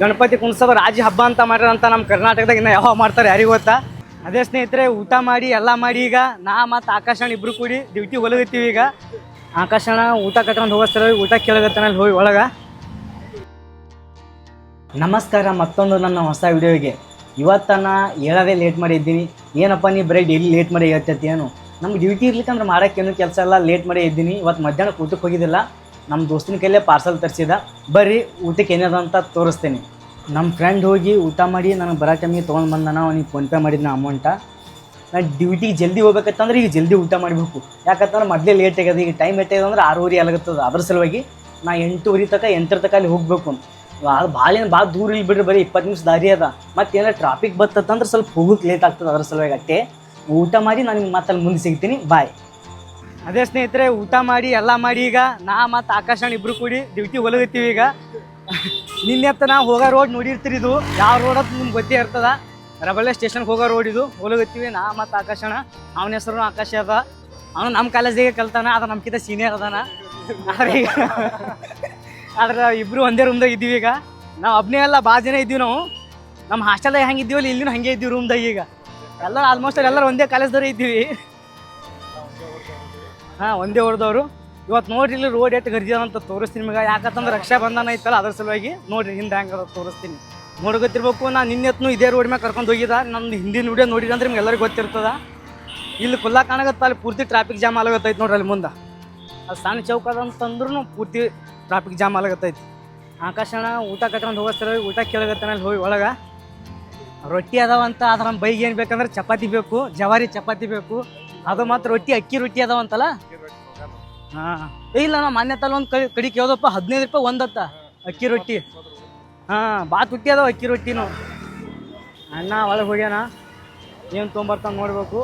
ಗಣಪತಿ ಕುಣಿಸೋದು ರಾಜಿ ಹಬ್ಬ ಅಂತ ಮಾಡ್ಯಾರ ಅಂತ ನಮ್ಮ ಕರ್ನಾಟಕದಾಗ ಇನ್ನು ಯಾವ ಮಾಡ್ತಾರೆ ಯಾರಿಗೂ ಗೊತ್ತಾ? ಅದೇ ಸ್ನೇಹಿತರೆ, ಊಟ ಮಾಡಿ, ಎಲ್ಲ ಮಾಡಿ ಈಗ ನಾ ಮತ್ತು ಆಕಾಶಣ್ಣ ಇಬ್ಬರು ಕೂಡಿ ಡ್ಯೂಟಿ ಹೊಲಗತ್ತೀವಿ ಈಗ. ಆಕಾಶಣ ಊಟ ಕಟ್ಕೊಂಡು ಹೋಗೋಸ್ತಾರ ಊಟ ಅಲ್ಲಿ ಹೋಗಿ ಒಳಗೆ. ನಮಸ್ಕಾರ, ಮತ್ತೊಂದು ನನ್ನ ಹೊಸ ವಿಡಿಯೋಗೆ. ಇವತ್ತನ ಹೇಳೋದೇ ಲೇಟ್ ಮಾಡಿದ್ದೀನಿ. ಏನಪ್ಪ, ನೀ ಬರೀ ಡೈಲಿ ಲೇಟ್ ಮಾಡಿ ಹೇಳ್ತೈತಿ ಏನು ನಮ್ಗೆ ಡ್ಯೂಟಿ ಇರ್ಲಿಕ್ಕಂದ್ರೆ ಮಾಡೋಕ್ಕೇನು ಕೆಲಸ ಎಲ್ಲ ಲೇಟ್ ಮಾಡಿ ಇದ್ದೀನಿ ಇವತ್ತು ಮಧ್ಯಾಹ್ನ ಕೂತಕ್ಕೆ ಹೋಗಿದ್ದಿಲ್ಲ. ನಮ್ಮ ದೋಸ್ತಿನ ಕೈಲೇ ಪಾರ್ಸಲ್ ತರಿಸಿದ. ಬರ್ರಿ, ಊಟಕ್ಕೆ ಏನದ ಅಂತ ತೋರಿಸ್ತೀನಿ. ನಮ್ಮ ಫ್ರೆಂಡ್ ಹೋಗಿ ಊಟ ಮಾಡಿ, ನನಗೆ ಬರೋ ಟೈಮಿಗೆ ತೊಗೊಂಡು ಬಂದಾನ ಅವ್ನಿಗೆ ಫೋನ್ಪೇ ಮಾಡಿದ್ನ ಅಮೌಂಟ ನಾನು ಡ್ಯೂಟಿಗೆ ಜಲ್ದಿ ಹೋಗ್ಬೇಕಂತಂದ್ರೆ ಈಗ ಜಲ್ದಿ ಊಟ ಮಾಡಬೇಕು. ಯಾಕಂತಂದ್ರೆ ಮೊದಲೇ ಲೇಟ್ ಆಗ್ಯದ ಈಗ ಟೈಮ್ ಎಷ್ಟಾಗ್ಯದ ಅಂದ್ರೆ ಆರೂವರೆ ಆಗತ್ತದ. ಅದ್ರ ಸಲುವಾಗಿ ನಾ ಎಂಟೂವರೆ ತನಕ ಎಂಟರ ತಕ ಅಲ್ಲಿ ಹೋಗಬೇಕು. ಅದು ಭಾಳ ಏನು ಭಾಳ ದೂರ ಇಲ್ಲಿ ಬಿಡ್ರಿ, ಬರೀ ಇಪ್ಪತ್ತು ನಿಮಿಷ ದಾರಿ ಅದ. ಮತ್ತೆ ಏನಾರ ಟ್ರಾಫಿಕ್ ಬರ್ತದಂದ್ರೆ ಸ್ವಲ್ಪ ಹೋಗಕ್ಕೆ ಲೇಟ್ ಆಗ್ತದೆ ಅದ್ರ ಸಲುವಾಗಿ ಅಟ್ಟೆ. ಊಟ ಮಾಡಿ ನಾನು ಮತ್ತೆ ಅಲ್ಲಿ ಮುಂದೆ ಸಿಗ್ತೀನಿ. ಬಾಯ್ ಅದೇ ಸ್ನೇಹಿತರೆ, ಊಟ ಮಾಡಿ, ಎಲ್ಲ ಮಾಡಿ ಈಗ ನಾ ಮತ್ತು ಆಕಾಶಣ್ಣ ಇಬ್ರು ಕೂಡಿ ಡ್ಯೂಟಿ ಹೊಲಗತ್ತೀವಿ ಈಗ. ನಿನ್ನೆ ನಾವು ಹೋಗೋ ರೋಡ್ ನೋಡಿರ್ತೀರಿ ಇದು. ಯಾವ ರೋಡ್ ಅಂತ ನಿಮ್ಗೆ ಗೊತ್ತೇ ಇರ್ತದ? ರಬಳ್ಳೆ ಸ್ಟೇಷನ್ಗೆ ಹೋಗೋ ರೋಡ್ ಇದು. ಹೊಲಗತ್ತೀವಿ ನಾ ಮತ್ತು ಆಕಾಶಣ್ಣ ಅವನ ಹೆಸರು ಆಕಾಶ ಅದ. ಅವನು ನಮ್ಮ ಕಾಲೇಜಿಗೆ ಕಲ್ತಾನ ಅದ ನಮ್ಕಿಂತ ಸೀನಿಯರ್ ಅದಾನ. ಆದ್ರೆ ಈಗ ಆದ್ರೆ ಇಬ್ರು ಒಂದೇ ರೂಮ್ದಾಗ ಇದ್ದೀವಿ ಈಗ. ನಾವು ಒಬ್ಬನೇ ಎಲ್ಲ ಭಾಳ ಜನ ಇದ್ದೀವಿ ನಾವು. ನಮ್ಮ ಹಾಸ್ಟೆಲ್ದಾಗ ಹೆಂಗೆ ಇದ್ದೀವಲ್ಲ, ಇಲ್ಲಿನೂ ಹಂಗೆ ಇದ್ದೀವಿ ರೂಮ್ದಾಗ ಈಗ. ಎಲ್ಲರೂ ಆಲ್ಮೋಸ್ಟ್ ಎಲ್ಲರೂ ಒಂದೇ ಕಾಲೇಜ್ದವ್ರು ಇದ್ದೀವಿ. ಹಾಂ, ಒಂದೇ ಹೊರದವರು ಇವತ್ತು ನೋಡ್ರಿ ಇಲ್ಲಿ ರೋಡ್ ಎಷ್ಟು ಗರ್ಜಿ ಅಂತ ತೋರಿಸ್ತೀನಿ ನಿಮಗೆ. ಯಾಕಂತಂದ್ರೆ ರಕ್ಷಾ ಬಂಧನ ಐತಲ್ಲ, ಅದ್ರ ಸಲುವಾಗಿ ನೋಡ್ರಿ ಹಿಂದೆ ಹೆಂಗೆ ತೋರಿಸ್ತೀನಿ. ನೋಡ್ಕೊತಿರ್ಬೇಕು ನಾನು ನಿನ್ನೆತ್ನು ಇದೇ ರೋಡ್ ಮ್ಯಾಗ ಕರ್ಕೊಂಡು ಹೋಗಿದ. ನಂದು ಹಿಂದಿನ ವಿಡಿಯೋ ನೋಡಿದ್ರೆ ಅಂದ್ರೆ ನಿಮ್ಗೆ ಎಲ್ಲರಿಗೂ ಗೊತ್ತಿರ್ತದ. ಇಲ್ಲಿ ಕುಲ್ಲ ಕಾಣಗತ್ತ ಅಲ್ಲಿ ಪೂರ್ತಿ ಟ್ರಾಫಿಕ್ ಜಾಮ್ ಆಗತ್ತೈತೆ ನೋಡ್ರಿ ಅಲ್ಲಿ ಮುಂದೆ. ಅದು ಸಣ್ಣ ಚೌಕ ಅಂತಂದ್ರೂ ಪೂರ್ತಿ ಟ್ರಾಫಿಕ್ ಜಾಮ್ ಆಗತ್ತೈತಿ ಆಕಾಶಣ ಊಟ ಕಟ್ಕೊಂಡು ಹೋಗೋಸ್ತಾರ ಊಟ ಕೇಳಗತ್ತಾನೆ ಅಲ್ಲಿ ಹೋಗಿ ಒಳಗೆ. ರೊಟ್ಟಿ ಅದಾವಂತ ಅದ್ರ ನಮ್ಮ ಬೈಗೆ ಏನು ಬೇಕಂದ್ರೆ ಚಪಾತಿ ಬೇಕು, ಜವಾರಿ ಚಪಾತಿ ಬೇಕು. ಅದು ಮಾತ್ರ ರೊಟ್ಟಿ ಅಕ್ಕಿ ರೊಟ್ಟಿ ಅದಾವಂತಲ್ಲ ಹಾಂ. ಇಲ್ಲ ನಾ ಮಾನ್ಯ ತಲ್ಲ ಒಂದು ಕಡಿ ಕಡಿ ಕೇಳ್ದಪ್ಪ ಹದಿನೈದು ರೂಪಾಯಿ ಒಂದತ್ತ ಅಕ್ಕಿ ರೊಟ್ಟಿ. ಹಾಂ ಬಾ ತುಟ್ಟಿ ಅದಾವ ಅಕ್ಕಿ ರೊಟ್ಟಿನು. ಅಣ್ಣ ಒಳಗೆ ಹೋಗ್ಯಾನ. ಏನು ತೊಗೊಂಬರ್ತಾನೆ ನೋಡ್ಬೇಕು.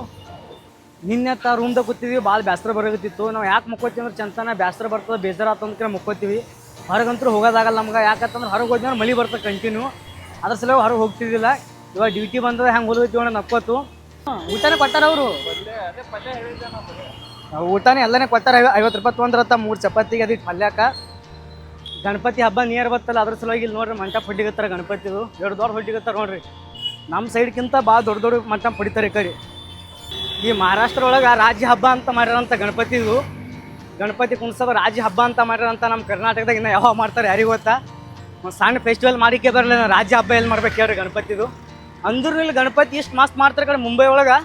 ನಿನ್ನೆತ್ತ ರೂಮ್ದಾಗ ಕೂತಿದ್ವಿ ಭಾಳ ಬೇಸರ ಬರೋಗತ್ತಿತ್ತು ನಾವು ಯಾಕೆ ಮುಕ್ಕೋತೀವಿ ಅಂದ್ರೆ ಚಂದನ ಬೇಸರ ಬರ್ತದೆ ಬೇಜಾರು ಆತಂದ್ರೆ ಮುಕ್ಕೋತೀವಿ. ಹೊರಗಂತೂ ಹೋಗೋದಾಗಲ್ಲ ನಮ್ಗೆ ಯಾಕಂತಂದ್ರೆ ಹೊರಗೆ ಅಂದ್ರೆ ಮಳೆ ಬರ್ತದೆ ಕಂಟಿನ್ಯೂ ಅದ್ರ ಸಲುವಾಗಿ ಹೊರಗೆ ಹೋಗ್ತಿದ್ದಿಲ್ಲ. ಇವಾಗ ಡ್ಯೂಟಿ ಬಂದದ ಹೆಂಗೆ ಹೋದ್ವಿ ಅಣ್ಣ ನಕ್ಕೋತು ಊಟನೇ ಕೊಟ್ಟಾರ ಅವರು. ಊಟನೇ ಎಲ್ಲನೇ ಕೊಟ್ಟಾರ ಐವತ್ತು ರೂಪಾಯಿ ತೊಗೊಂಡ್ರತ್ತ ಮೂರು ಚಪಾತಿಗೆ ಅದಿಟ್ಟು ಪಲ್ಯಾಕ ಗಣಪತಿ ಹಬ್ಬ ನಿಯರ್ ಬತ್ತಲ್ಲ, ಅದ್ರ ಸಲುವಾಗಿ ಇಲ್ಲಿ ನೋಡ್ರಿ ಮಂಟಪ ಹೊಡಿಗತ್ತಾರ ಗಣಪತಿದು ಎರಡು ದೊಡ್ಡ ಹೊಡಿಗತ್ತಾರ ನೋಡ್ರಿ. ನಮ್ಮ ಸೈಡ್ಕಿಂತ ಭಾಳ ದೊಡ್ಡ ದೊಡ್ಡ ಮಂಟಪ ಹೊಡಿತಾರೆ ಈ ಕಡೆ. ಈ ಮಹಾರಾಷ್ಟ್ರ ಒಳಗೆ ರಾಜ್ಯ ಹಬ್ಬ ಅಂತ ಮಾಡ್ಯಾರಂತ ಗಣಪತಿದು. ಗಣಪತಿ ಕುಣಿಸೋದು ರಾಜ್ಯ ಹಬ್ಬ ಅಂತ ಮಾಡ್ಯಾರಂತ ನಮ್ಮ ಕರ್ನಾಟಕದಾಗ ಇನ್ನ ಯಾವ ಮಾಡ್ತಾರೆ ಯಾರಿಗೂ ಗೊತ್ತಾ? ಸಣ್ಣ ಫೆಸ್ಟಿವಲ್ ಮಾಡಿಕೆ ಬರಲಿಲ್ಲ, ರಾಜ್ಯ ಹಬ್ಬ ಎಲ್ಲಿ ಮಾಡ್ಬೇಕು ಹೇಳ್ರಿ ಗಣಪತಿದು. ಅಂದ್ರೂ ಇಲ್ಲಿ ಗಣಪತಿ ಎಷ್ಟು ಮಸ್ತ್ ಮಾಡ್ತಾರೆ ಕಡೆ ಮುಂಬೈ ಒಳಗೆ.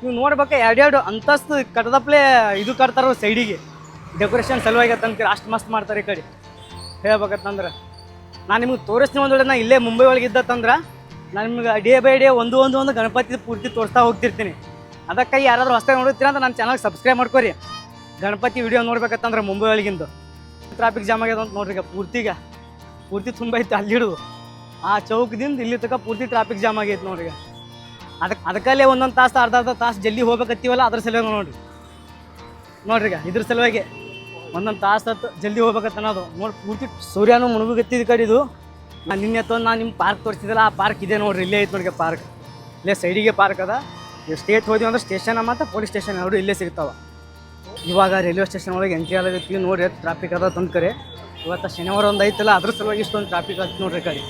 ನೀವು ನೋಡ್ಬೇಕು, ಎರಡೆರಡು ಅಂತಸ್ತು ಕಟ್ಟದಪ್ಲೆ ಇದು ಕಟ್ತಾರ ಸೈಡಿಗೆ. ಡೆಕೋರೇಷನ್ ಸಲುವಾಗಿ ಅಂತಂತೀರಿ ಅಷ್ಟು ಮಸ್ತ್ ಮಾಡ್ತಾರೆ ಈ ಕಡೆ. ಹೇಳ್ಬೇಕಂತಂದ್ರೆ, ನಾನು ನಿಮ್ಗೆ ತೋರಿಸ್ತೀನಿ ಒಂದು ನಾನು ಇಲ್ಲೇ ಮುಂಬೈ ಒಳಗೆ ಇದ್ದತ್ತಂದ್ರೆ, ನಾನು ನಿಮ್ಗೆ ಡೇ ಬೈ ಡೇ ಒಂದು ಒಂದು ಒಂದು ಗಣಪತಿ ಪೂರ್ತಿ ತೋರಿಸ್ತಾ ಹೋಗ್ತಿರ್ತೀನಿ. ಅದಕ್ಕೆ ಯಾರಾದರೂ ಹೊಸ ನೋಡುತ್ತೀರ ಅಂತ ನನ್ನ ಚಾನಲ್ ಸಬ್ಸ್ಕ್ರೈಬ್ ಮಾಡ್ಕೊರಿ. ಗಣಪತಿ ವಿಡಿಯೋ ನೋಡ್ಬೇಕಂತಂದ್ರೆ ಮುಂಬೈ ಒಳಗಿಂದು. ಟ್ರಾಫಿಕ್ ಜಾಮ್ ಆಗ್ಯದ ಅಂತ ನೋಡ್ರಿ ಈಗ ಪೂರ್ತಿಗ ಪೂರ್ತಿ ತುಂಬ ಇತ್ತು ಅಲ್ಲಿ ಹಿಡಿದು ಆ ಚೌಕದಿಂದ ಇಲ್ಲಿ ತನಕ ಪೂರ್ತಿ ಟ್ರಾಫಿಕ್ ಜಾಮ್ ಆಗೈತೆ ನೋಡ್ರಿ ಅದಕ್ಕೆ ಅದಕ್ಕಲ್ಲೇ ಒಂದೊಂದು ತಾಸು, ಅರ್ಧ ಅರ್ಧ ತಾಸು ಜಲ್ದಿ ಹೋಗ್ಬೇಕತ್ತೀವಲ್ಲ, ಅದ್ರ ಸಲುವಾಗಿ ನೋಡ್ರಿ. ನೋಡ್ರಿ ಈಗ, ಇದ್ರ ಸಲುವಾಗಿ ಒಂದೊಂದು ತಾಸು ಹತ್ತು ಜಲ್ದಿ ಹೋಗ್ಬೇಕತ್ತ ಅನ್ನೋದು. ನೋಡಿ, ಪೂರ್ತಿ ಸೂರ್ಯನೂ ಮುಳುಗುಗತ್ತಿದ ಕಡೆ ಇದು. ನಾನು ನಿನ್ನೆ ತೊಂದು ನಾನು ನಿಮ್ಮ ಪಾರ್ಕ್ ತೋರಿಸಿದಲ್ಲ ಆ ಪಾರ್ಕ್ ಇದೆ ನೋಡ್ರಿ, ಇಲ್ಲೇ ಐತೆ ನೋಡಿ ಪಾರ್ಕ್ ಇಲ್ಲೇ ಸೈಡಿಗೆ ಪಾರ್ಕ್ ಅದ. ನೀವು ಸ್ಟೇಟ್ ಹೋದ್ವಿ ಅಂದ್ರೆ ಸ್ಟೇಷನ್ ಮತ್ತು ಪೊಲೀಸ್ ಸ್ಟೇಷನ್ ಅವರು ಇಲ್ಲೇ ಸಿಗ್ತಾವೆ. ಇವಾಗ ರೈಲ್ವೆ ಸ್ಟೇಷನ್ ಒಳಗೆ ಎಂಟ್ರಿ ಆಗತ್ತೀವಿ ನೋಡ್ರಿ ಟ್ರಾಫಿಕ್ ಅದ ತಂದು ಕರೆ ಇವತ್ತು ಶನಿವಾರ ಒಂದು ಐತಲ್ಲ, ಅದ್ರ ಸಲುವಾಗಿ ಇಷ್ಟೊಂದು ಟ್ರಾಫಿಕ್ ಆಯ್ತು ನೋಡ್ರಿ ಕಡೆ.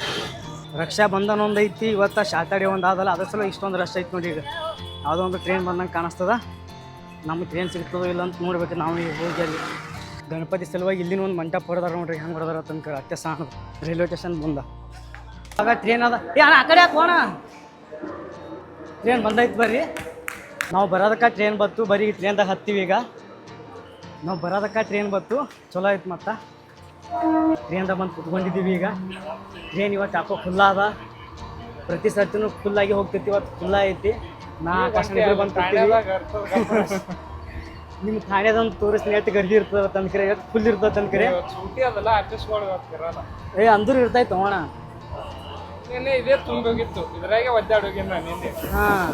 ರಕ್ಷಾ ಬಂಧನ ಒಂದು ಐತಿ, ಇವತ್ತು ಶಾತಾಡಿ ಒಂದು ಆದಲ್ಲ, ಅದ್ರ ಸಲ ಇಷ್ಟೊಂದು ರಶ್ ಐತಿ ನೋಡಿ ಈಗ. ಯಾವುದೋ ಟ್ರೈನ್ ಬಂದಂಗೆ ಕಾಣಿಸ್ತದ. ನಮ್ಗೆ ಟ್ರೈನ್ ಸಿಗ್ತದೋ ಇಲ್ಲ ಅಂತ ನೋಡ್ಬೇಕು ನಾವು ಈಗ ಹೋಗಿ ಅಲ್ಲಿ. ಗಣಪತಿ ಸಲುವಾಗಿ ಇಲ್ಲಿನ ಒಂದು ಮಂಟಪ ಹೊಡೆದಾರ ನೋಡ್ರಿ, ಹೆಂಗೆ ಹೊಡೆದಾರ ತನಕ ಅತ್ತೆ ಸಾಣದು ರೈಲ್ವೆ ಸ್ಟೇಷನ್ ಬಂದ. ಆಗ ಟ್ರೈನ್ ಅದ. ಆ ಕಡೆ ಹಾಕೋಣ ಟ್ರೈನ್ ಬಂದೈತೆ ಬರ್ರಿ. ನಾವು ಬರೋದಕ್ಕೆ ಟ್ರೈನ್ ಬತ್ತು, ಬರೀ ಟ್ರೈನ್ದಾಗ ಹತ್ತೀವಿ ಈಗ. ನಾವು ಬರೋದಕ್ಕೆ ಟ್ರೈನ್ ಬತ್ತು, ಚಲೋ ಐತೆ ಮತ್ತೆ. ಟ್ರೈನ್ದಾಗ ಬಂದು ಕುತ್ಕೊಂಡಿದ್ದೀವಿ ಈಗ. ಟ್ರೇನ್ ಇವತ್ತು ಯಾಕೋ ಫುಲ್ ಅದ ಪ್ರತಿ ಸರ್ತಿನೂ ಆಗಿ ಹೋಗ್ತೈತಿ ಇವತ್ತು ಫುಲ್ ಐತಿ. ನಾ ಕಷ್ಟ ಬಂದು ನಿಮ್ಮ ಥಾಣ್ಯದೊಂದು ತೋರಿಸ್ತೀನಿ ಎಷ್ಟು ಗರ್ಜಿ ಇರ್ತದ ತನ್ಕರೆ ಇವತ್ತು ಫುಲ್ ಇರ್ತದ ಮಾಡ್ಬೇಕಿರಲ್ಲ ಏ ಅಂದ್ರೂ ಇರ್ತಾಯ್ತು ಅಣ್ಣ ನಿನ್ನೆ ಇದೇ ತುಂಬೋಗಿತ್ತು ಇದ್ರಾಗೆ ಒದ್ದಾಡೋಗಿ ನಾನು ಹಾಂ.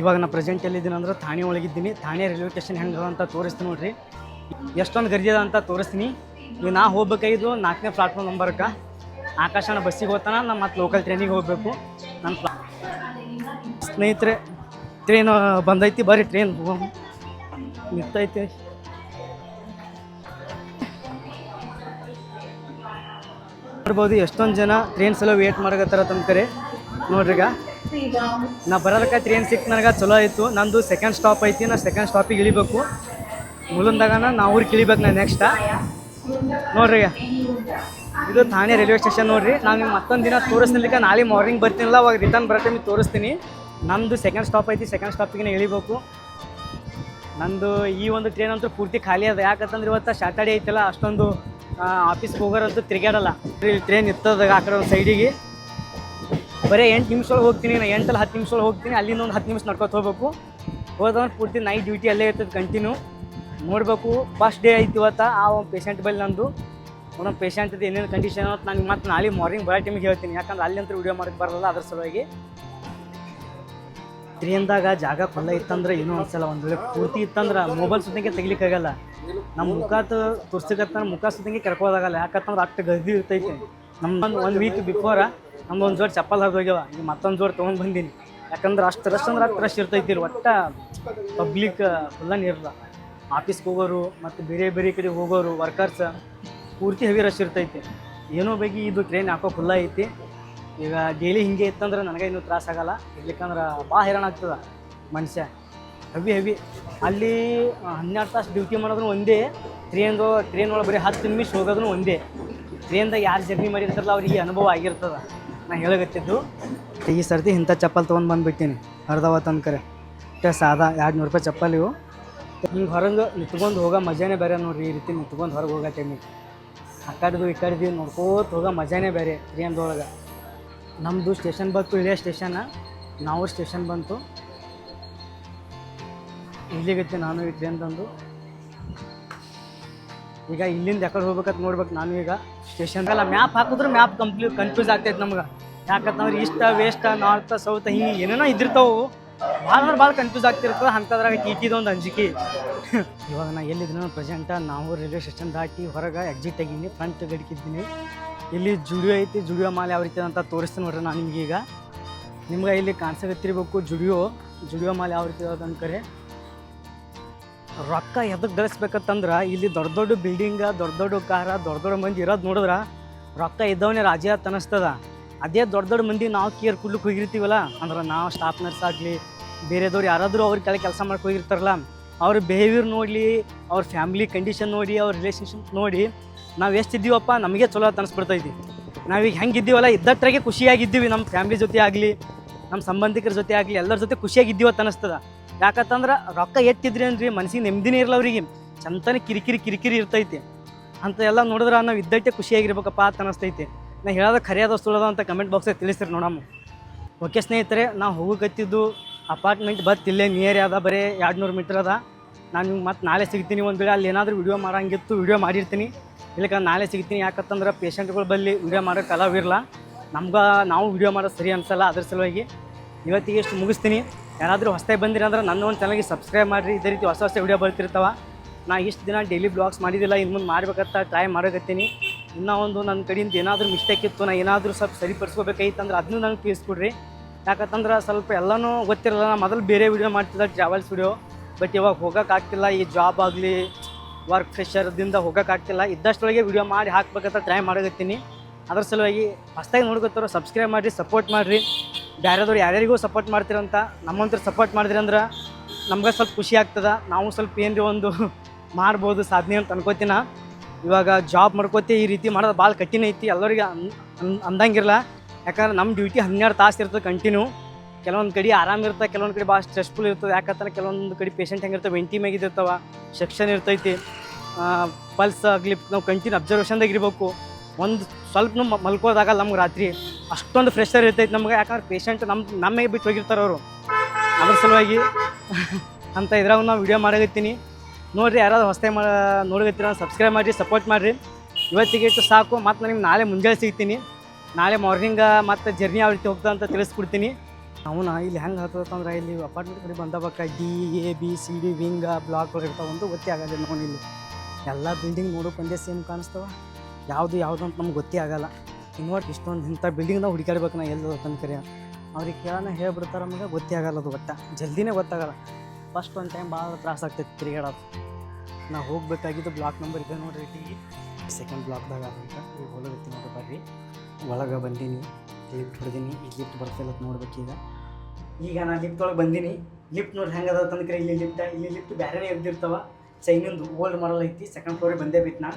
ಇವಾಗ ನಾನು ಪ್ರೆಸೆಂಟ್ ಎಲ್ಲಿದ್ದೀನಿ ಅಂದ್ರೆ ಥಾಣೆ ಒಳಗಿದ್ದೀನಿ. ಥಾಣೆ ರೈಲ್ವೆ ಸ್ಟೇಷನ್ ಹೆಂಗೆ ಅಂತ ತೋರಿಸ್ತೀನಿ ನೋಡ್ರಿ. ಎಷ್ಟೊಂದು ಗರ್ಜಿ ಅದ ಅಂತ ತೋರಿಸ್ತೀನಿ. ಈಗ ನಾ ಹೋಗ್ಬೇಕಾಗಿದ್ದು ನಾಲ್ಕನೇ ಪ್ಲಾಟ್ಫಾರ್ಮ್ ನಂಬರ್ಗೆ ಆಕಾಶನ ಬಸ್ಸಿಗೆ ಹೋಗ್ತಾನ, ನಾ ಮತ್ತೆ ಲೋಕಲ್ ಟ್ರೈನಿಗೆ ಹೋಗಬೇಕು. ನನ್ನ ಪ್ಲಾ ಸ್ನೇಹಿತರೆ ಟ್ರೈನ್ ಬಂದೈತಿ, ಬರ್ರಿ ಟ್ರೈನ್ ನಿಂತೈತೆ. ನೋಡ್ಬೋದು ಎಷ್ಟೊಂದು ಜನ ಟ್ರೈನ್ ಸಲ ವೇಟ್ ಮಾಡಕತ್ತಾರ ತಮ್ಕರೆ. ನೋಡ್ರಿ ಈಗ ನಾ ಬರೋದಕ್ಕೆ ಟ್ರೈನ್ ಸಿಕ್ತು ನನಗೆ? ಚಲೋ ಆಯಿತು. ನಂದು ಸೆಕೆಂಡ್ ಸ್ಟಾಪ್ ಐತಿ, ನಾ ಸೆಕೆಂಡ್ ಸ್ಟಾಪಿಗೆ ಇಳಿಬೇಕು. ಮುಲಂದಾಗನ ನಾ ಊರಿಗೆ ಇಳಿಬೇಕು ನಾನು ನೆಕ್ಸ್ಟ ನೋಡ್ರಿ ಇದು ಥಾಣೆ ರೈಲ್ವೆ ಸ್ಟೇಷನ್ ನೋಡ್ರಿ. ನಾನು ನಿಮ್ಗೆ ಮತ್ತೊಂದು ದಿನ ತೋರಿಸ್ಲಿಕ್ಕೆ ನಾಳೆ ಮಾರ್ನಿಂಗ್ ಬರ್ತೀನಿಲ್ಲ, ಅವಾಗ ರಿಟರ್ನ್ ಬರೋ ತೋರಿಸ್ತೀನಿ. ನಂದು ಸೆಕೆಂಡ್ ಸ್ಟಾಪ್ ಐತಿ ಸೆಕೆಂಡ್ ಸ್ಟಾಪಿಗೆ ಇಳಿಬೇಕು. ನಂದು ಈ ಒಂದು ಟ್ರೈನ್ ಅಂತೂ ಪೂರ್ತಿ ಖಾಲಿ ಅದ. ಯಾಕಂತಂದ್ರೆ ಇವತ್ತು ಸ್ಯಾಟರ್ಡೇ ಐತಲ್ಲ, ಅಷ್ಟೊಂದು ಆಫೀಸ್ಗೆ ಹೋಗೋರಂತೂ ತಿರುಗಾಡಲ್ಲ ಟ್ರೈನ್ ಇರ್ತದ ಆ ಕಡೆ ಒಂದು ಸೈಡಿಗೆ ಬರೀ ಎಂಟು ನಿಮಿಷ ಹೋಗ್ತೀನಿ ನಾನು ಎಂಟಲ್ಲಿ ಹತ್ತು ನಿಮಿಷ ಹೋಗ್ತೀನಿ, ಅಲ್ಲಿಂದ ಒಂದು ಹತ್ತು ನಿಮಿಷ ನಡ್ಕೊತ ಹೋಗ್ಬೇಕು. ಹೋದವ್ರು ಪೂರ್ತಿ ನೈಟ್ ಡ್ಯೂಟಿ ಅಲ್ಲೇ ಇರ್ತದೆ ಕಂಟಿನ್ಯೂ ನೋಡಬೇಕು ಫಸ್ಟ್ ಡೇ ಐತಿ ಇವತ್ತು, ಆ ಒಂದು ಪೇಷಂಟ್ ಬಳಿ ನಂದು. ಒಂದೊಂದು ಪೇಷಂಟ್ದು ಏನೇನು ಕಂಡೀಷನ್ ಅಂತ ನನಗೆ ಮತ್ತೆ ನಾಳೆ ಮಾರ್ನಿಂಗ್ ಬರೋ ಟೈಮಿಗೆ ಹೇಳ್ತೀನಿ. ಯಾಕಂದ್ರೆ ಅಲ್ಲಿ ಅಂತ ವಿಡಿಯೋ ಮಾಡೋಕ್ಕೆ ಬರಲ್ಲ ಅದ್ರ ಸಲುವಾಗಿ. ಟ್ರೈನ್ದಾಗ ಜಾಗ ಕೊಲ್ಲ ಇತ್ತಂದ್ರೆ ಏನೋ ಅನ್ಸಲ್ಲ ಒಂದು ವೇಳೆ ಪೂರ್ತಿ ಇತ್ತಂದ್ರೆ ಮೊಬೈಲ್ ಸುತ್ತಂಗೆ ತೆಗಿಲಿಕ್ಕಾಗಲ್ಲ ನಮ್ಮ ಮುಖಾತ್ ತುರ್ಸಕತ್ತ ಮುಖ ಸುತ್ತಂಗೆ ಕರ್ಕೋದಾಗಲ್ಲ ಯಾಕಂತಂದ್ರೆ ಅಷ್ಟು ಗದ್ದಿ ಇರ್ತೈತೆ. ನಮ್ಮ ಒಂದು ವೀಕ್ ಬಿಫೋರ ನಮ್ದು ಒಂದು ಜೋಡಿ ಚಪ್ಪಲ್ ಹೋಗ್ಯಾವ. ಈಗ ಮತ್ತೊಂದು ಜೋಡಿ ತೊಗೊಂಡು ಬಂದೀನಿ. ಯಾಕಂದ್ರೆ ಅಷ್ಟು ರಶ್ ಅಂದ್ರೆ ಅಷ್ಟು ರಶ್ ಇರ್ತೈತಿ ಒಟ್ಟು ಪಬ್ಲಿಕ್ ಫುಲ್ಲನ್ ಇರಲ್ಲ ಆಫೀಸ್ಗೆ ಹೋಗೋರು ಮತ್ತು ಬೇರೆ ಬೇರೆ ಕಡೆ ಹೋಗೋರು ವರ್ಕರ್ಸ್ ಪೂರ್ತಿ ಹೆವಿ ರಶ್ ಇರ್ತೈತಿ. ಏನೋ ಬೇಗಿ ಇದು ಟ್ರೈನ್ ಹಾಕೋ ಫುಲ್ಲ ಐತಿ. ಈಗ ಡೈಲಿ ಹಿಂಗೆ ಇತ್ತಂದ್ರೆ ನನಗೆ ಇನ್ನೂ ತ್ರಾಸ ಆಗಲ್ಲ. ಇರ್ಲಿಕ್ಕಂದ್ರೆ ಭಾಳ ಹೈರಾಣ ಆಗ್ತದ ಮನುಷ್ಯ. ಹೆವಿ ಹೆವಿ ಅಲ್ಲಿ ಹನ್ನೆರಡು ತಾಸು ಡ್ಯೂಟಿ ಮಾಡೋದ್ರೂ ಒಂದೇ. ಟ್ರೈನ್ದು ಟ್ರೈನ್ ಒಳಗೆ ಬರೀ ಹತ್ತು ನಿಮಿಷ ಹೋಗೋದು ಒಂದೇ. ಟ್ರೈನ್ದಾಗ ಯಾರು ಜರ್ನಿ ಮಾಡಿರ್ತಾರಲ್ಲ ಅವ್ರಿಗೆ ಅನುಭವ ಆಗಿರ್ತದ. ನಾ ಹೇಳಕತ್ತಿದ್ದು, ಈ ಸರ್ತಿ ಇಂಥ ಚಪ್ಪಲ್ ತೊಗೊಂಡು ಬಂದುಬಿಟ್ಟಿನಿ ಅರ್ಧವ ತಂದ್ಕರೆ ಅಷ್ಟೇ ಸಾದಾ ಎರಡು ನೂರು ರೂಪಾಯಿ ಚಪ್ಪಲ್ ಇವು. ಹಿಂಗೆ ಹೊರಗೆ ನಿಂತ್ಕೊಂಡು ಹೋಗೋ ಮಜಾನೇ ಬೇರೆ ನೋಡ್ರಿ, ಈ ರೀತಿ ನಿಂತ್ಕೊಂಡು ಹೊರಗೆ ಹೋಗೋ ಟೈಮಿಗೆ. ಆ ಕಡೆದು ಈ ಕಡ್ದು ನೋಡ್ಕೋತ ಹೋಗೋ ಮಜಾನೇ ಬೇರೆ ಟ್ರೇನ್ದೊಳಗೆ ನಮ್ಮದು ಸ್ಟೇಷನ್ ಬಂತು, ಇಳೆಯ ಸ್ಟೇಷನ್, ನಾವು ಸ್ಟೇಷನ್ ಬಂತು. ಇಲ್ಲಿಗತ್ತೆ ನಾನು ಈ ಟ್ರೇನ್ ತಂದು. ಈಗ ಇಲ್ಲಿಂದ ಯಾಕಡೆ ಹೋಗ್ಬೇಕಂತ ನೋಡ್ಬೇಕು ನಾನು ಈಗ. ಸ್ಟೇಷನ್ ಎಲ್ಲ ಮ್ಯಾಪ್ ಹಾಕಿದ್ರು ಮ್ಯಾಪ್ ಕಂಪ್ಲೀಟ್ ಕನ್ಫ್ಯೂಸ್ ಆಗ್ತೈತೆ ನಮ್ಗೆ. ಯಾಕಂತಂದ್ರೆ ಈಸ್ಟ್, ವೇಸ್ಟ ನಾರ್ತ್ ಸೌತ್ ಹಿಂಗೆ ಏನೇನೋ ಇದ್ದಿರ್ತಾವು. ಭಾಳ ಅಂದ್ರೆ ಭಾಳ ಕನ್ಫ್ಯೂಸ್ ಆಗ್ತಿರ್ತದೆ ಅಂಥದ್ರಾಗ ಟೀಕಿದೊಂದು ಅಂಜಿಕೆ. ಇವಾಗ ನಾ ಎಲ್ಲಿದ್ದೀನಿ ಪ್ರೆಸೆಂಟ ನಾವು ರೈಲ್ವೆ ಸ್ಟೇಷನ್ ದಾಟಿ ಹೊರಗೆ ಎಕ್ಸಿಟ್ ಆಗೀನಿ ಫ್ರಂಟ್ ಗಡಿಕಿದ್ದೀನಿ. ಇಲ್ಲಿ ಜುಡಿಯೋ ಐತಿ, ಜುಡಿಯೋ ಮಾಲ್ ಯಾವ ರೀತಿ ಅಂತ ತೋರಿಸ್ತೀನಿ ನೋಡ್ರಿ ನಾನು ನಿಮ್ಗೆ ಈಗ ನಿಮ್ಗೆ ಇಲ್ಲಿ ಕಾಣಿಸಕತ್ತಿರ್ಬೇಕು ಜುಡಿಯೋ. ಜುಡಿಯೋ ಮಾಲ್ ಯಾವ ರೀತಿ ಅಂತ ಅನ್ಕರೆ ರೊಕ್ಕ ಎದಕ್ಕೆ ಗಳಿಸ್ಬೇಕಂತಂದ್ರೆ ಇಲ್ಲಿ ದೊಡ್ಡ ದೊಡ್ಡ ಬಿಲ್ಡಿಂಗ ದೊಡ್ಡ ದೊಡ್ಡ ಕಾರ ದೊಡ್ಡ ದೊಡ್ಡ ಮಂದಿ ಇರೋದು ನೋಡಿದ್ರೆ ರೊಕ್ಕ ಇದ್ದವನೇ ರಾಜ್ಯ ತನಸ್ತದ. ಅದೇ ದೊಡ್ಡ ದೊಡ್ಡ ಮಂದಿ ನಾವು ಕೇರ್ ಕೊಡ್ಲಿಕ್ಕೆ ಹೋಗಿರ್ತೀವಲ್ಲ, ಅಂದ್ರೆ ನಾವು ಸ್ಟಾಫ್ ನರ್ಸ್ ಆಗಲಿ, ಬೇರೆದವ್ರು ಯಾರಾದರೂ ಅವ್ರ ಕೆಳಗೆ ಕೆಲಸ ಮಾಡಕ್ಕೆ ಹೋಗಿರ್ತಾರಲ್ಲ, ಅವ್ರ ಬಿಹೇವಿಯರ್ ನೋಡಲಿ, ಅವ್ರ ಫ್ಯಾಮ್ಲಿ ಕಂಡೀಷನ್ ನೋಡಿ, ಅವ್ರ ರಿಲೇಷನ್ಶಿಪ್ ನೋಡಿ, ನಾವು ಎಷ್ಟಿದ್ದೀವಪ್ಪ ನಮಗೆ ಚಲೋ ಅಂತ ಅನಿಸ್ಬಿಡ್ತೈತಿ ನಾವೀಗ ಹೆಂಗಿದ್ದೀವಲ್ಲ ಇದ್ದಟ್ರಾಗೆ ಖುಷಿಯಾಗಿದ್ದೀವಿ ನಮ್ಮ ಫ್ಯಾಮ್ಲಿ ಜೊತೆ ಆಗಲಿ ನಮ್ಮ ಸಂಬಂಧಿಕರ ಜೊತೆ ಆಗಲಿ, ಎಲ್ಲರ ಜೊತೆ ಖುಷಿಯಾಗಿದ್ದೀವ ಅಂತ ಅನಿಸ್ತದ ಯಾಕಂತಂದ್ರೆ ರೊಕ್ಕ ಎತ್ತಿದ್ರಿ ಅಂದ್ರಿ, ಮನಸ್ಸಿಗೆ ನೆಮ್ಮದಿನೇ ಇರಲ್ಲ ಅವ್ರಿಗೆ ಚಂತನೇ ಕಿರಿಕಿರಿ ಕಿರಿಕಿರಿ ಇರ್ತೈತಿ. ಅಂತ ಎಲ್ಲ ನೋಡಿದ್ರೆ ನಾವು ಇದ್ದಟ್ಟೆ ಖುಷಿಯಾಗಿರ್ಬೇಕಪ್ಪ ಅಂತ ಅನಿಸ್ತೈತಿ. ನಾ ಹೇಳೋದು ಖರಿಯಾದ ಸುಳ್ಳದ ಅಂತ ಕಮೆಂಟ್ ಬಾಕ್ಸಾಗ ತಿಳಿಸ್ರಿ ನೋಡಮ್ಮ. ಓಕೆ ಸ್ನೇಹಿತರೆ ನಾವು ಹೋಗಕತ್ತಿದ್ದು ಅಪಾರ್ಟ್ಮೆಂಟ್ ಬತ್ತಿಲ್ಲೇ ನಿಯರ್ ಅದ, ಬರೀ ಎರಡು ನೂರು ಮೀಟ್ರ್ ಅದ. ನಾನು ನಿಮ್ಗೆ ಮತ್ತೆ ನಾಳೆ ಸಿಗ್ತೀನಿ ಒಂದು ವೇಳೆ, ಅಲ್ಲಿ ಏನಾದರೂ ವಿಡಿಯೋ ಮಾಡಂಗಿತ್ತು ವಿಡಿಯೋ ಮಾಡಿರ್ತೀನಿ. ಇಲ್ಲಕ ನಾಳೆ ಸಿಗ್ತೀನಿ. ಯಾಕಂತಂದ್ರೆ ಪೇಷಂಟ್ಗಳ ಬಲ್ಲಿ ವಿಡಿಯೋ ಮಾಡೋಕೆ ಕಲಾವಿರಲ್ಲ ನಮ್ಗೆ ನಾವು ವಿಡಿಯೋ ಮಾಡೋದು ಸರಿ ಅನಿಸಲ್ಲ, ಅದ್ರ ಸಲುವಾಗಿ ಇವತ್ತಿಗೆ ಎಷ್ಟು ಮುಗಿಸ್ತೀನಿ. ಯಾರಾದರೂ ಬಂದಿರ ಅಂದ್ರೆ ನನ್ನ ಒಂದು ಚಾನಲ್ಗೆ ಸಬ್ಸ್ಕ್ರೈಬ್ ಮಾಡಿರಿ. ಇದೇ ರೀತಿ ಹೊಸ ಹೊಸ ವಿಡಿಯೋ ಬರ್ತಿರ್ತಾವ. ನಾ ಇಷ್ಟು ದಿನ ಡೈಲಿ ಬ್ಲಾಗ್ಸ್ ಮಾಡಿದ್ದಿಲ್ಲ ಇನ್ನು ಮುಂದೆ ಮಾಡ್ಬೇಕಂತ ಟ್ರೈ ಮಾಡಕತ್ತೀನಿ. ಇನ್ನೂ ಒಂದು ನನ್ನ ಕಡೆಯಿಂದ ಏನಾದರೂ ಮಿಸ್ಟೇಕ್ ಇತ್ತು, ನಾ ಏನಾದರೂ ಸ್ವಲ್ಪ ಸರಿಪಡಿಸ್ಕೋಬೇಕಾಗಿತ್ತು ಅಂದ್ರೆ ಅದನ್ನೂ ನಂಗೆ ತಿಳಿಸ್ಕೊಡ್ರಿ. ಯಾಕಂತಂದ್ರೆ ಸ್ವಲ್ಪ ಎಲ್ಲನೂ ಗೊತ್ತಿರಲ್ಲ, ನಾ ಮೊದಲು ಬೇರೆ ವಿಡಿಯೋ ಮಾಡ್ತಿದ್ದೆ ಟ್ರಾವೆಲ್ಸ್ ವಿಡಿಯೋ ಬಟ್ ಇವಾಗ ಹೋಗೋಕ್ಕಾಗ್ತಿಲ್ಲ ಈ ಜಾಬ್ ಆಗಲಿ ವರ್ಕ್ ಪ್ರೆಷರ್ದಿಂದ ಹೋಗೋಕ್ಕಾಗ್ತಿಲ್ಲ ಇದ್ದಷ್ಟರೊಳಗೆ ವಿಡಿಯೋ ಮಾಡಿ ಹಾಕ್ಬೇಕಂತ ಟ್ರೈ ಮಾಡಕತ್ತೀನಿ. ಅದ್ರ ಸಲುವಾಗಿ ಹೊಸ್ದಾಗಿ ನೋಡ್ಕೊತಾರೋ ಸಬ್ಸ್ಕ್ರೈಬ್ ಮಾಡಿರಿ ಸಪೋರ್ಟ್ ಮಾಡಿರಿ. ಬೇರೆದವ್ರು ಯಾರ್ಯಾರಿಗೂ ಸಪೋರ್ಟ್ ಮಾಡ್ತೀರಂತ, ನಮ್ಮಂತರ ಸಪೋರ್ಟ್ ಮಾಡಿದ್ರಿ ಅಂದ್ರೆ ನಮ್ಗೆ ಸ್ವಲ್ಪ ಖುಷಿ ಆಗ್ತದ. ನಾವು ಸ್ವಲ್ಪ ಏನ್ರಿ ಒಂದು ಮಾಡ್ಬೋದು ಸಾಧನೆ ಅಂತ ಅನ್ಕೋತೀನ. ಇವಾಗ ಜಾಬ್ ಮಾಡ್ಕೋತಿ ಈ ರೀತಿ ಮಾಡೋದು ಭಾಳ ಕಠಿಣ ಐತಿ. ಎಲ್ಲರಿಗೆ ಅಂದಂಗಿರಲ್ಲ ಯಾಕಂದ್ರೆ ನಮ್ಮ ಡ್ಯೂಟಿ ಹನ್ನೆರಡು ತಾಸು ಇರ್ತದೆ ಕಂಟಿನ್ಯೂ ಕೆಲವೊಂದು ಕಡೆ ಆರಾಮ ಇರ್ತದೆ ಕೆಲವೊಂದು ಕಡೆ ಭಾಳ ಸ್ಟ್ರೆಸ್ಫುಲ್ ಇರ್ತದೆ. ಯಾಕಂದ್ರೆ ಕೆಲವೊಂದು ಕಡೆ ಪೇಷಂಟ್ ಹೆಂಗಿರ್ತವೆ ವೆಂಟಿ ಮ್ಯಾಗ ಇದಿರ್ತಾವ ಸೆಕ್ಷನ್ ಇರ್ತೈತಿ. ಪಲ್ಸ್ ಆಗಲಿ, ನಾವು ಕಂಟಿನ್ಯೂ ಅಬ್ಸರ್ವೇಷನ್ದಾಗ ಇರಬೇಕು. ಒಂದು ಸ್ವಲ್ಪನೂ ಮಲ್ಕೋದಾಗ ನಮ್ಗೆ ರಾತ್ರಿ. ಅಷ್ಟೊಂದು ಫ್ರೆಶರ್ ಇರ್ತೈತೆ ನಮ್ಗೆ. ಯಾಕಂದ್ರೆ ಪೇಷಂಟ್ ನಮ್ಮ ನಮಗೆ ಬಿಟ್ಟು ಹೋಗಿರ್ತಾರೆ ಅವರು. ಅದ್ರ ಸಲುವಾಗಿ ಅಂತ ಇದ್ರಾಗ ನಾವು ವಿಡಿಯೋ ಮಾಡಕತ್ತೀನಿ ನೋಡಿರಿ ಯಾರಾದ್ರು ಹೊಸ ಮಾ ಸಬ್ಸ್ಕ್ರೈಬ್ ಮಾಡಿರಿ ಸಪೋರ್ಟ್ ಮಾಡಿರಿ. ಇವತ್ತಿಗೆ ಇಟ್ಟು ಸಾಕು. ಮತ್ತು ನನಗೆ ನಾಳೆ ಮುಂಜಾನೆ ಸಿಗ್ತೀನಿ. ನಾಳೆ ಮಾರ್ನಿಂಗ ಮತ್ತು ಜರ್ನಿ ಯಾವ ರೀತಿ ಹೋಗ್ತಾ ಅಂತ ತಿಳಿಸ್ಕೊಡ್ತೀನಿ. ಅವನ ಇಲ್ಲಿ ಹೆಂಗೆ ಹತ್ತಂದ್ರೆ ಇಲ್ಲಿ ಅಪಾರ್ಟ್ಮೆಂಟ್ ಕಡೆ ಬಂದಬಕ್ಕ D A B C D wing ಬ್ಲಾಕ್ಗಳು ಇರ್ತಾವೆ ಒಂದು ಗೊತ್ತೇ ನೋಡಿ ಇಲ್ಲಿ. ಎಲ್ಲ ಬಿಲ್ಡಿಂಗ್ ನೋಡೋಕೆ ಒಂದೇ ಸೇಮ್ ಕಾಣಿಸ್ತವ. ಯಾವುದು ಯಾವುದು ಅಂತ ನಮ್ಗೆ ಗೊತ್ತೇ ಆಗಲ್ಲ. ಇನ್ವರ್ಟ್ ಇಷ್ಟೊಂದು ಇಂಥ ಬಿಲ್ಡಿಂಗ್ನ ಹುಡುಕಾಡ್ಬೇಕು ನಾ ಎಲ್ಲಿ ತನಕರಿ ಅವ್ರಿಗೆ ಕೇಳೋಣ ಹೇಳ್ಬಿಡ್ತಾರೆ ನಮಗೆ ಗೊತ್ತೇ ಆಗಲ್ಲ ಅದು ಒಟ್ಟ. ಜಲ್ದಿನೇ ಗೊತ್ತಾಗಲ್ಲ. ಫಸ್ಟ್ ಒಂದು ಟೈಮ್ ಭಾಳ ತ್ರಾಸ ಆಗ್ತೈತಿ ತಿರುಗಾಡೋದು ನಾವು ಹೋಗ್ಬೇಕಾಗಿದ್ದು ಬ್ಲಾಕ್ ನಂಬರ್ ಇದೆ ನೋಡ್ರಿ ಟಿ ಸೆಕೆಂಡ್ ಬ್ಲಾಕ್ದಾಗ ಅಂತ ಈಗ ಹೊಲಗತ್ತಿ ನೋಡಿ ಬರ್ರಿ. ಒಳಗೆ ಬಂದೀನಿ ಲಿಫ್ಟ್ ಹೊಡೆದೀನಿ. ಈ ಲಿಫ್ಟ್ ಬರ್ತಿಲ್ಲ ನೋಡ್ಬೇಕೀಗ ಈಗ. ನಾನು ಲಿಫ್ಟ್ ಒಳಗೆ ಬಂದೀನಿ. ಲಿಫ್ಟ್ ನೋಡಿ ಹೆಂಗೆ ಅದ ತಂದ್ರೆ ಇಲ್ಲಿ ಲಿಫ್ಟ್ ಇಲ್ಲಿ ಲಿಫ್ಟ್ ಬೇರೆನೇ ಇದ್ದಿರ್ತಾವ ಚೈನಿಂದು ಓಲ್ಡ್ ಮಾಡಲ್ ಐತಿ. ಸೆಕೆಂಡ್ ಫ್ಲೋರಿಗೆ ಬಂದೇ ಬಿತ್ತು ನಾ.